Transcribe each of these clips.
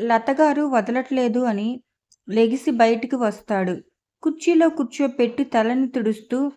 లతగారు వదలట్లేదు అని లెగిసి బయటికి వస్తాడు. కుర్చీలో కూర్చోపెట్టి తలని తుడుస్తూ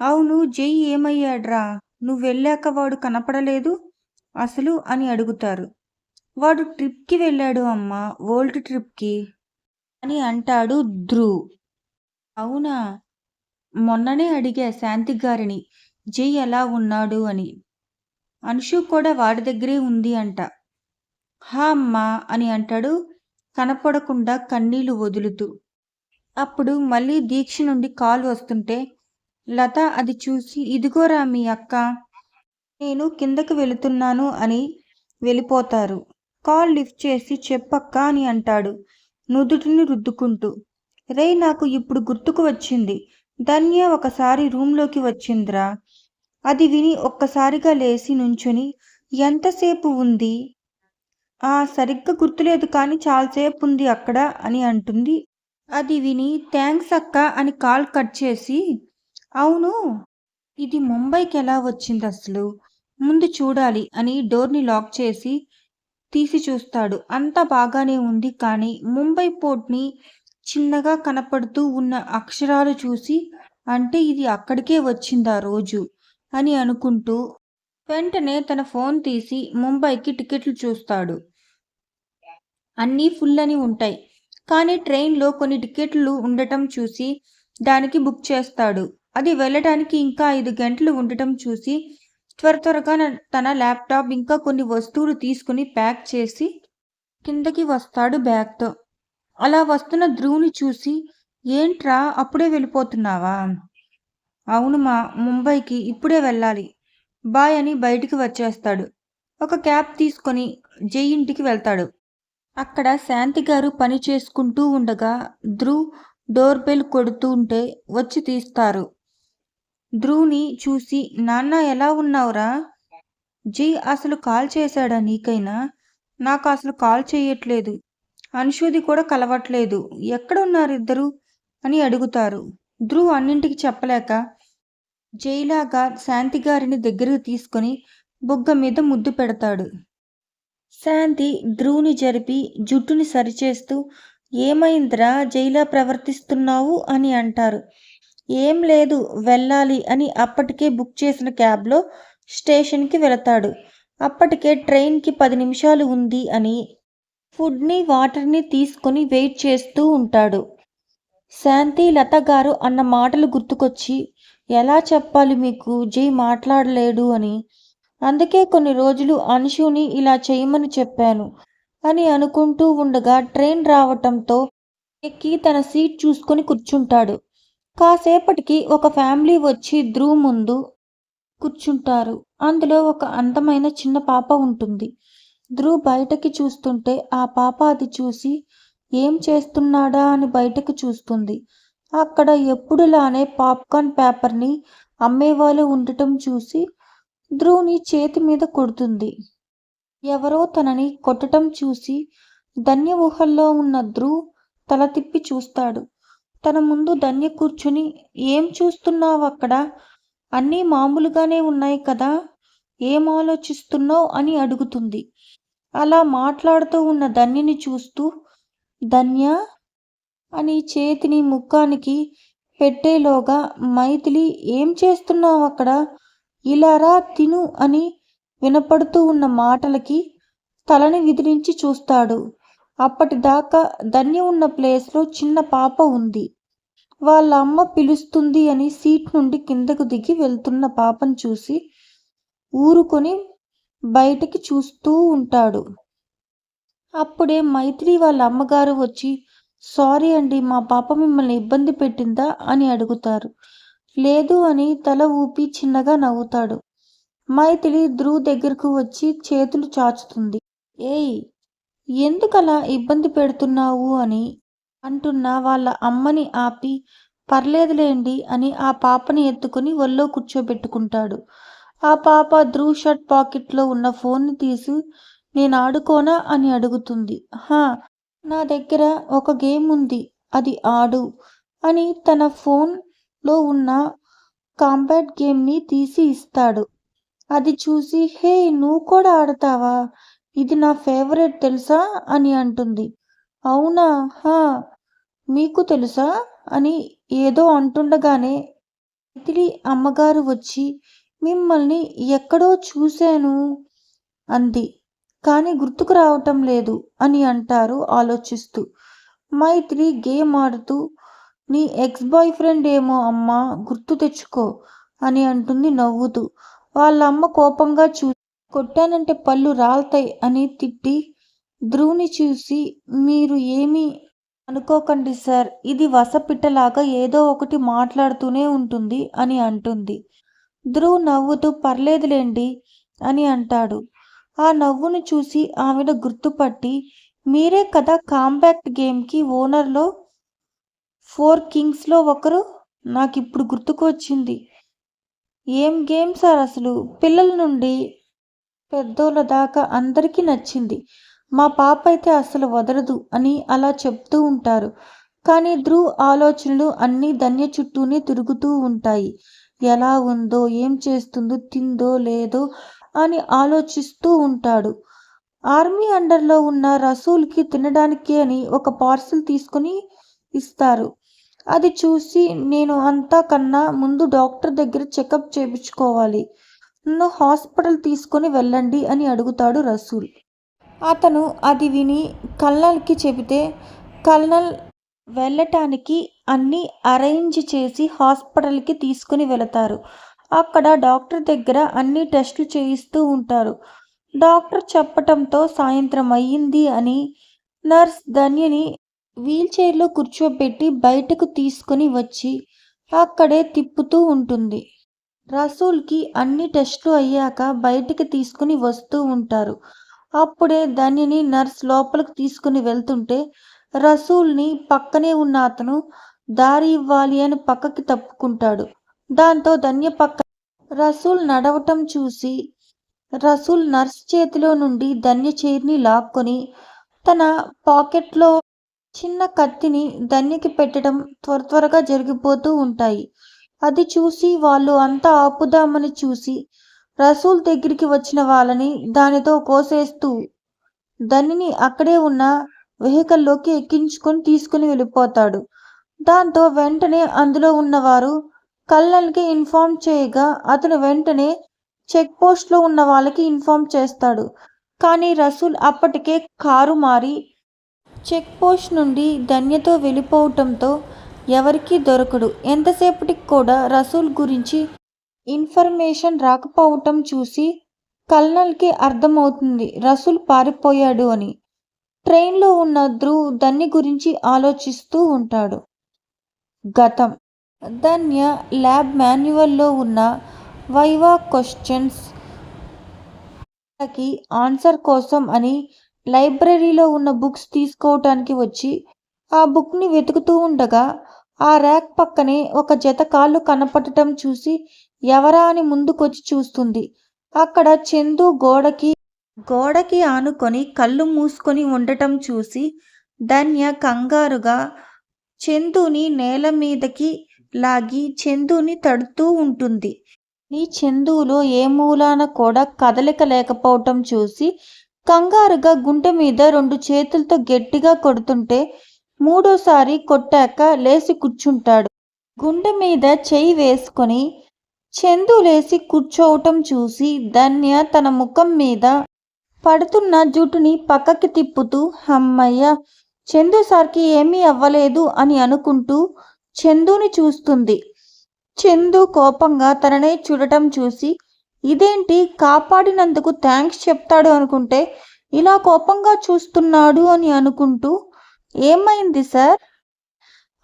అవును జై ఏమయ్యాడ్రా? నువ్వు వెళ్ళాక వాడు కనపడలేదు? అసలు అని అడుగుతారు. వాడు ట్రిప్కి వెళ్ళాడు అమ్మ ఓల్డ్ ట్రిప్కి అని అంటాడు ధ్రువ్. అవునా? మొన్ననే అడిగా శాంతి గారిని జై ఎలా ఉన్నాడు? అని. అనుషు కూడా వాడి దగ్గరే ఉంది అంట. హా అమ్మా అని అంటాడు. కనపడకుండా కన్నీళ్ళు వదులుతూ. అప్పుడు మళ్ళీ దీక్ష నుండి కాల్ వస్తుంటే లత అది చూసి ఇదిగోరా మీ అక్క నేను కిందకి వెళుతున్నాను అని వెళ్ళిపోతారు. కాల్ లిఫ్ట్ చేసి చెప్పక్క అని అంటాడు నుదుటిని రుద్దుకుంటూ. రే నాకు ఇప్పుడు గుర్తుకు వచ్చింది. ధన్య ఒకసారి రూంలోకి వచ్చిందిరా. అది విని ఒక్కసారిగా లేచి నుంచుని ఎంతసేపు ఉంది? ఆ సరిగ్గా గుర్తులేదు కానీ చాలాసేపు ఉంది అక్కడ అని అంటుంది. అది విని థ్యాంక్స్ అక్క అని కాల్ కట్ చేసి అవును ఇది ముంబైకి ఎలా వచ్చింది అసలు ముందు చూడాలి అని డోర్ని లాక్ చేసి తీసి చూస్తాడు. అంతా బాగానే ఉంది కానీ ముంబై పోర్ట్ని చిన్నగా కనపడుతూ ఉన్న అక్షరాలు చూసి అంటే ఇది అక్కడికే వచ్చిందా రోజు? అని అనుకుంటూ వెంటనే తన ఫోన్ తీసి ముంబైకి టికెట్లు చూస్తాడు. అన్నీ ఫుల్ అని ఉంటాయి. కానీ ట్రైన్లో కొన్ని టికెట్లు ఉండటం చూసి దానికి బుక్ చేస్తాడు. అది వెళ్ళడానికి ఇంకా ఐదు గంటలు ఉండటం చూసి త్వర త్వరగా తన ల్యాప్టాప్ ఇంకా కొన్ని వస్తువులు తీసుకుని ప్యాక్ చేసి కిందకి వస్తాడు బ్యాగ్తో. అలా వస్తున్న ధ్రువుని చూసి ఏంట్రా అప్పుడే వెళ్ళిపోతున్నావా? అవును మా ముంబైకి ఇప్పుడే వెళ్ళాలి. బాయ్ అని బయటికి వచ్చేస్తాడు. ఒక క్యాబ్ తీసుకొని జై ఇంటికి వెళ్తాడు. అక్కడ శాంతి గారు పని చేసుకుంటూ ఉండగా ధ్రువ్ డోర్ బెల్ కొడుతూ ఉంటే వచ్చి తీస్తారు. ధ్రువ్ని చూసి నాన్న ఎలా ఉన్నావురా? జీ అసలు కాల్ చేశాడా నీకైనా? నాకు అసలు కాల్ చేయట్లేదు. అనుషూది కూడా కలవట్లేదు. ఎక్కడున్నారు ఇద్దరు అని అడుగుతారు. ధ్రువ్ అన్నింటికి చెప్పలేక జైలాగా శాంతి గారిని దగ్గరకు తీసుకొని బుగ్గ మీద ముద్దు పెడతాడు. శాంతి ధ్రువుని జరిపి జుట్టుని సరిచేస్తూ ఏమైందిరా? జైలా ప్రవర్తిస్తున్నావు? అని అంటారు. ఏం లేదు వెళ్ళాలి అని అప్పటికే బుక్ చేసిన క్యాబ్లో స్టేషన్కి వెళతాడు. అప్పటికే ట్రైన్కి పది నిమిషాలు ఉంది అని ఫుడ్ని వాటర్ని తీసుకొని వెయిట్ చేస్తూ ఉంటాడు. శాంతి లత గారు అన్న మాటలు గుర్తుకొచ్చి ఎలా చెప్పాలి మీకు? జై మాట్లాడలేడు అని అందుకే కొన్ని రోజులు అంశుని ఇలా చేయమని చెప్పాను. అని అనుకుంటూ ఉండగా ట్రైన్ రావటంతో ఎక్కి తన సీట్ చూసుకొని కూర్చుంటాడు. కాసేపటికి ఒక ఫ్యామిలీ వచ్చి ధ్రువ్ ముందు కూర్చుంటారు. అందులో ఒక అందమైన చిన్న పాప ఉంటుంది. ధ్రువ్ బయటకి చూస్తుంటే ఆ పాప అది చూసి ఏం చేస్తున్నాడా అని బయటకు చూస్తుంది. అక్కడ ఎప్పుడులానే పాప్కార్న్ పేపర్ని అమ్మేవాళ్ళు ఉండటం చూసి ధ్రువుని చేతి మీద కొడుతుంది. ఎవరో తనని కొట్టటం చూసి ధన్య ఊహల్లో ఉన్న ధ్రువ్ తల తిప్పి చూస్తాడు. తన ముందు ధన్య కూర్చుని ఏం చూస్తున్నావు అక్కడ? అన్నీ మామూలుగానే ఉన్నాయి కదా? ఏం ఆలోచిస్తున్నావు? అని అడుగుతుంది. అలా మాట్లాడుతూ ఉన్న ధన్యని చూస్తూ ధన్య అని చేతిని ముఖానికి పెట్టేలోగా మైథిలి ఏం చేస్తున్నావు అక్కడ? ఇలారా తిను అని వినపడుతూ ఉన్న మాటలకి తలని విదిరించి చూస్తాడు. అప్పటిదాకా ధన్య ఉన్న ప్లేస్లో చిన్న పాప ఉంది. వాళ్ళ అమ్మ పిలుస్తుంది అని సీట్ నుండి కిందకు దిగి వెళ్తున్న పాపను చూసి ఊరుకొని బయటికి చూస్తూ ఉంటాడు. అప్పుడే మైత్రి వాళ్ళ అమ్మగారు వచ్చి సారీ అండి మా పాప మిమ్మల్ని ఇబ్బంది పెట్టిందా? అని అడుగుతారు. లేదు అని తల ఊపి చిన్నగా నవ్వుతాడు. మైథిలి ధ్రువ్ దగ్గరకు వచ్చి చేతులు చాచుతుంది. ఏయ్ ఎందుకలా ఇబ్బంది పెడుతున్నావు అని అంటున్న వాళ్ళ అమ్మని ఆపి పర్లేదులేండి అని ఆ పాపని ఎత్తుకుని ఒళ్ళో కూర్చోబెట్టుకుంటాడు. ఆ పాప ధ్రువ్ షర్ట్ పాకెట్లో ఉన్న ఫోన్ని తీసి నేను ఆడుకోనా అని అడుగుతుంది. హా నా దగ్గర ఒక గేమ్ ఉంది అది ఆడు అని తన ఫోన్ లో ఉన్న కాంబాట్ గేమ్ని తీసి ఇస్తాడు. అది చూసి హే నువ్వు కూడా ఆడతావా? ఇది నా ఫేవరెట్ తెలుసా? అని అంటుంది. అవునా? హా మీకు తెలుసా? అని ఏదో అంటుండగానే మైథిలి అమ్మగారు వచ్చి మిమ్మల్ని ఎక్కడో చూశాను అంది. కానీ గుర్తుకు రావటం లేదు అని అంటారు ఆలోచిస్తూ. మైత్రి గేమ్ ఆడుతూ నీ ఎక్స్ బాయ్ ఫ్రెండ్ ఏమో అమ్మా గుర్తు తెచ్చుకో అని అంటుంది నవ్వుతూ. వాళ్ళ అమ్మ కోపంగా చూ కొట్టానంటే పళ్ళు రాల్తాయి అని తిట్టి ధ్రువుని చూసి మీరు ఏమీ అనుకోకండి సార్ ఇది వసపిట్టలాగా ఏదో ఒకటి మాట్లాడుతూనే ఉంటుంది అని అంటుంది. ధ్రువ్ నవ్వుతూ పర్లేదులేండి అని అంటాడు. ఆ నవ్వును చూసి ఆమెను గుర్తుపట్టి మీరే కదా కాంపాక్ట్ గేమ్కి ఓనర్లో ఫోర్ కింగ్స్లో ఒకరు నాకు ఇప్పుడు గుర్తుకు వచ్చింది ఏం గేమ్ సార్ అసలు? పిల్లల నుండి పెద్దోళ్ళ దాకా అందరికీ నచ్చింది. మా పాప అయితే అసలు వదలదు అని అలా చెప్తూ ఉంటారు. కానీ ధ్రువ్ ఆలోచనలు అన్నీ ధన్య చుట్టూనే తిరుగుతూ ఉంటాయి. ఎలా ఉందో ఏం చేస్తుందో తిందో లేదో అని ఆలోచిస్తూ ఉంటాడు. ఆర్మీ అండర్లో ఉన్న రసూల్కి తినడానికి అని ఒక పార్సిల్ తీసుకుని ఇస్తారు. అది చూసి నేను అంతా కన్నా ముందు డాక్టర్ దగ్గర చెకప్ చేయించుకోవాలి. నన్ను హాస్పిటల్ తీసుకొని వెళ్ళండి అని అడుగుతాడు రసూల్. అతను అది విని కల్నల్కి చెబితే కల్నల్ వెళ్ళటానికి అన్నీ అరేంజ్ చేసి హాస్పిటల్కి తీసుకుని వెళతారు. అక్కడ డాక్టర్ దగ్గర అన్ని టెస్టులు చేయిస్తూ ఉంటారు. డాక్టర్ చెప్పటంతో సాయంత్రం అయ్యింది అని నర్స్ ధన్యని వీల్చైర్లో కూర్చోబెట్టి బయటకు తీసుకొని వచ్చి అక్కడే తిప్పుతూ ఉంటుంది. రసూల్కి అన్ని టెస్టులు అయ్యాక బయటికి తీసుకుని వస్తూ ఉంటారు. అప్పుడే దానిని నర్స్ లోపలికి తీసుకుని వెళ్తుంటే రసూల్ని పక్కనే ఉన్న అతను దారి ఇవ్వాలి అని పక్కకి తప్పుకుంటాడు. దాంతో ధన్య పక్క రసూల్ నడవటం చూసి రసూల్ నర్స్ చేతిలో నుండి ధన్య చైర్ని లాక్కొని తన పాకెట్లో చిన్న కత్తిని ధన్యకి పెట్టడం త్వర త్వరగా జరిగిపోతూ ఉంటాయి. అది చూసి వాళ్ళు అంతా ఆపుదామని చూసి రసూల్ దగ్గరికి వచ్చిన వాళ్ళని దానితో కోసేస్తూ ధనిని అక్కడే ఉన్న వెహికల్లోకి ఎక్కించుకొని తీసుకుని వెళ్ళిపోతాడు. దాంతో వెంటనే అందులో ఉన్నవారు కల్నల్కి ఇన్ఫార్మ్ చేయగా అతను వెంటనే చెక్ పోస్ట్లో ఉన్న వాళ్ళకి ఇన్ఫార్మ్ చేస్తాడు. కానీ రసూల్ అప్పటికే కారు మారి చెక్ పోస్ట్ నుండి ధన్యతో వెళ్ళిపోవటంతో ఎవరికీ దొరకడు. ఎంతసేపటికి కూడా రసూల్ గురించి ఇన్ఫర్మేషన్ రాకపోవటం చూసి కల్నల్కి అర్థమవుతుంది రసూల్ పారిపోయాడు అని. ట్రైన్లో ఉన్న ధ్రువ్ ధన్య గురించి ఆలోచిస్తూ ఉంటాడు. గతం. ధన్య ల్యాబ్ మాన్యువల్లో ఉన్న వైవా క్వశ్చన్స్కి ఆన్సర్ కోసం అని లైబ్రరీలో ఉన్న బుక్స్ తీసుకోవటానికి వచ్చి ఆ బుక్ని వెతుకుతూ ఉండగా ఆ ర్యాక్ పక్కనే ఒక జత కాళ్ళు కనపడటం చూసి ఎవరా అని ముందుకొచ్చి చూస్తుంది. అక్కడ చందు గోడకి గోడకి ఆనుకొని కళ్ళు మూసుకొని ఉండటం చూసి ధన్య కంగారుగా చందుని నేల మీదకి లాగి చందుని తడుతూ ఉంటుంది. నీ చందులో ఏ మూలాన కూడా కదలిక లేకపోవటం చూసి కంగారుగా గుండె మీద రెండు చేతులతో గట్టిగా కొడుతుంటే మూడోసారి కొట్టాక లేచి కూర్చుంటాడు. గుండె మీద చెయ్యి వేసుకొని చందు లేచి కూర్చోవటం చూసి ధన్య తన ముఖం మీద పడుతున్న జుట్టుని పక్కకి తిప్పుతూ అమ్మయ్య చందు సార్కి ఏమీ అవ్వలేదు అని అనుకుంటూ చందుని చూస్తుంది. చందు కోపంగా తననే చూడటం చూసి ఇదేంటి? కాపాడినందుకు థ్యాంక్స్ చెప్తాడు అనుకుంటే ఇలా కోపంగా చూస్తున్నాడు అని అనుకుంటూ ఏమైంది సార్?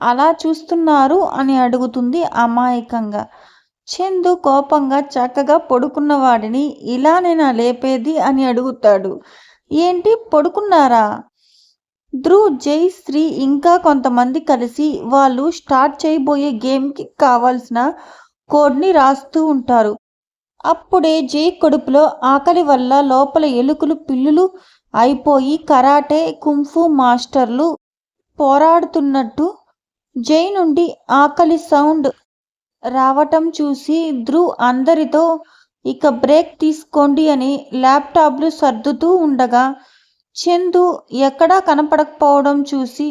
అలా చూస్తున్నారు అని అడుగుతుంది అమాయకంగా. చందు కోపంగా చక్కగా పడుకున్న వాడిని ఇలా నేను లేపేది అని అడుగుతాడు. ఏంటి? పడుకున్నారా? ధ్రువ్ జై శ్రీ. ఇంకా కొంతమంది కలిసి వాళ్ళు స్టార్ట్ చేయబోయే గేమ్కి కావాల్సిన కోడ్ని రాస్తూ ఉంటారు. అప్పుడే జై కడుపులో ఆకలి వల్ల లోపల ఎలుకలు పిల్లులు అయిపోయి కరాటే కుంఫు మాస్టర్లు పోరాడుతున్నట్టు జై నుండి ఆకలి సౌండ్ రావటం చూసి ధ్రువ్ అందరితో ఇక బ్రేక్ తీసుకోండి అని ల్యాప్టాప్లు సర్దుతూ ఉండగా చందు ఎక్కడా కనపడకపోవడం చూసి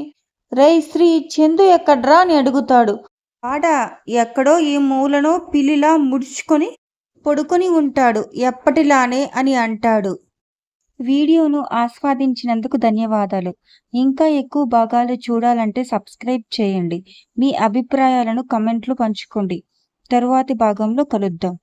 రే శ్రీ చందు ఎక్కడ్రా అని అడుగుతాడు. ఆడ ఎక్కడో ఈ మూలను పిల్లిలా ముడుచుకొని పడుకొని ఉంటాడు. ఎప్పటిలానే అని అంటాడు. వీడియోను ఆస్వాదించినందుకు ధన్యవాదాలు. ఇంకా ఎక్కువ భాగాలు చూడాలంటే సబ్స్క్రైబ్ చేయండి. మీ అభిప్రాయాలను కమెంట్లు పంచుకోండి. తరువాతి భాగంలో కలుద్దాం.